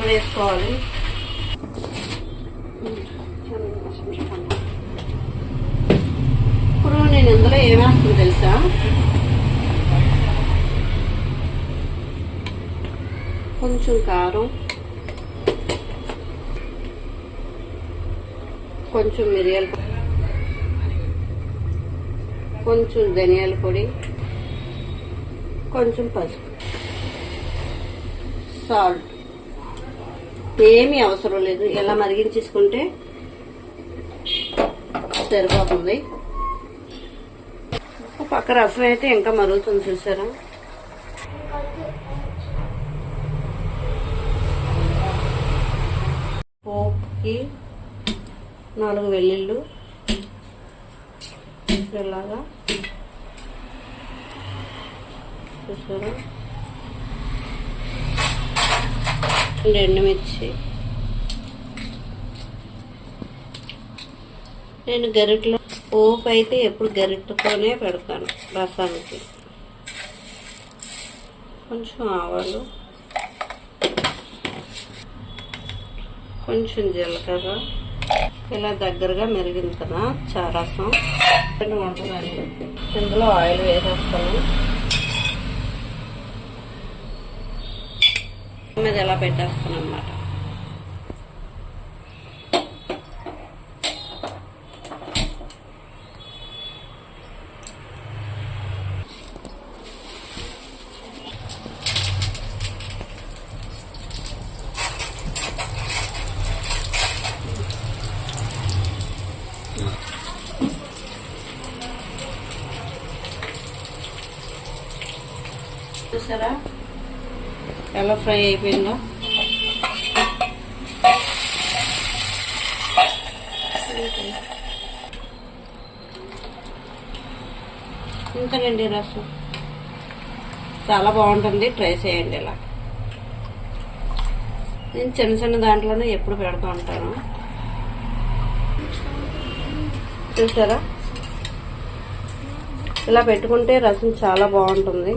Water వేసుకోవాలి. ఇప్పుడు నేను ఇందులో ఏమేస్తాను తెలుసా? కొంచెం కారం కొంచెం మిరియాల పొడి కొంచెం ధనియాల పొడి కొంచెం పసుపు సాల్ట్. ఏమీ అవసరం లేదు. ఇలా మరిగించేసుకుంటే సరిపోతుంది. పక్క రసం అయితే ఇంకా మరుగుతుంది చూసారా? పోపుకి నాలుగు వెల్లుళ్ళు ఇలాగా. చూసారా? ఎండుమిర్చి నేను గరిటలో పోపు అయితే ఎప్పుడు గరిటతోనే పెడతాను రసానికి. కొంచెం ఆవాలు. కొంచెం జీలకర్ర. ఇలా దగ్గరగా మెరిగింది కదా చారసం ఉంటుందండి ఇందులో ఆయిల్ వేసేస్తాను. మీద ఎలా పెట్టేస్తాను అనమాట చూసారా ఎలా ఫ్రై అయిపోయిందో. ఇంతేనండి రసం. చాలా బాగుంటుంది. ట్రై చేయండి ఇలా. నేను చిన్న చిన్న దాంట్లోనే ఎప్పుడు పెడతా ఉంటాను. చూసారా? ఇలా పెట్టుకుంటే రసం చాలా బాగుంటుంది.